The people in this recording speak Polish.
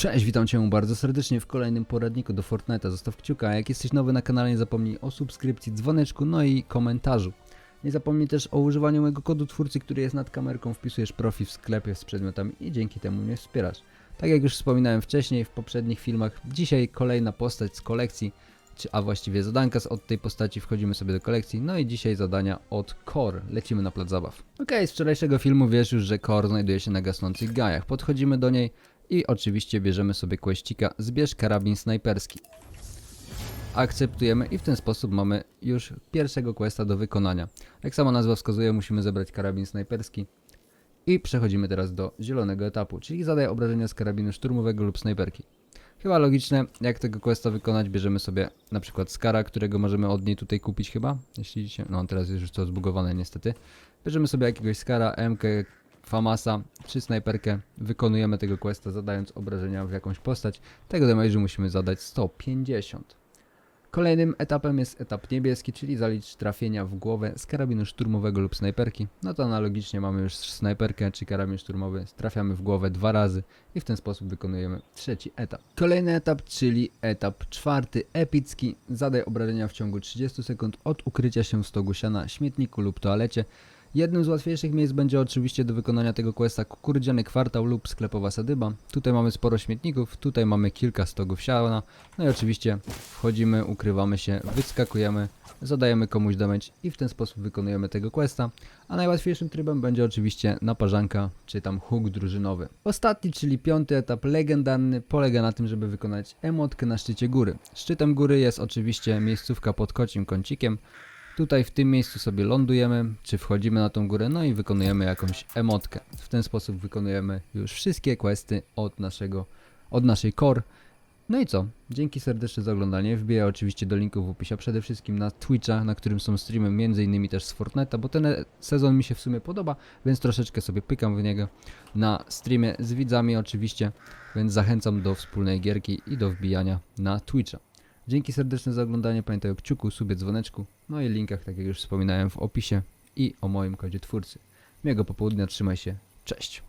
Cześć, witam Cię bardzo serdecznie w kolejnym poradniku do Fortnite'a. Zostaw kciuka, jak jesteś nowy na kanale nie zapomnij o subskrypcji, dzwoneczku, no i komentarzu. Nie zapomnij też o używaniu mojego kodu twórcy, który jest nad kamerką, wpisujesz profi w sklepie z przedmiotami i dzięki temu mnie wspierasz. Tak jak już wspominałem wcześniej w poprzednich filmach, dzisiaj kolejna postać z kolekcji, a właściwie zadanka z od tej postaci, wchodzimy sobie do kolekcji, no i dzisiaj zadania od Core, lecimy na plac zabaw. Okej, z wczorajszego filmu wiesz już, że Core znajduje się na gasnących gajach, podchodzimy do niej i oczywiście bierzemy sobie kłeścika, zbierz karabin snajperski. Akceptujemy i w ten sposób mamy już pierwszego questa do wykonania. Jak sama nazwa wskazuje, musimy zebrać karabin snajperski. I przechodzimy teraz do zielonego etapu, czyli zadaj obrażenia z karabinu szturmowego lub snajperki. Chyba logiczne, jak tego questa wykonać, bierzemy sobie na przykład skara, którego możemy od niej tutaj kupić chyba, jeśli się, no teraz jest już to zbugowane niestety. Bierzemy sobie jakiegoś skara, MK, Famasa czy snajperkę, wykonujemy tego questa zadając obrażenia w jakąś postać. Tego damage'u musimy zadać 150. Kolejnym etapem jest etap niebieski, czyli zalicz trafienia w głowę z karabinu szturmowego lub snajperki. No to analogicznie mamy już snajperkę czy karabin szturmowy, trafiamy w głowę dwa razy i w ten sposób wykonujemy trzeci etap. Kolejny etap, czyli etap czwarty, epicki. Zadaj obrażenia w ciągu 30 sekund od ukrycia się w stogu siana, śmietniku lub toalecie. Jednym z łatwiejszych miejsc będzie oczywiście do wykonania tego questa kukurydziany kwartał lub sklepowa sadyba. Tutaj mamy sporo śmietników, tutaj mamy kilka stogów siana. No i oczywiście wchodzimy, ukrywamy się, wyskakujemy, zadajemy komuś damage i w ten sposób wykonujemy tego questa. A najłatwiejszym trybem będzie oczywiście naparzanka czy tam huk drużynowy. Ostatni, czyli piąty etap legendarny polega na tym, żeby wykonać emotkę na szczycie góry. Szczytem góry jest oczywiście miejscówka pod kocim kącikiem. Tutaj w tym miejscu sobie lądujemy, czy wchodzimy na tą górę, no i wykonujemy jakąś emotkę. W ten sposób wykonujemy już wszystkie questy od naszego, od naszej core. No i co? Dzięki serdecznie za oglądanie. Wbiję oczywiście do linków w opisie, przede wszystkim na Twitcha, na którym są streamy, innymi też z Fortnite'a, bo ten sezon mi się w sumie podoba, więc troszeczkę sobie pykam w niego na streamie z widzami oczywiście, więc zachęcam do wspólnej gierki i do wbijania na Twitcha. Dzięki serdeczne za oglądanie, pamiętaj o kciuku, subie, dzwoneczku, no i linkach, tak jak już wspominałem w opisie i o moim kodzie twórcy. Miłego popołudnia, trzymaj się, cześć!